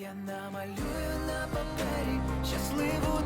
Я намалюю на папері щасливу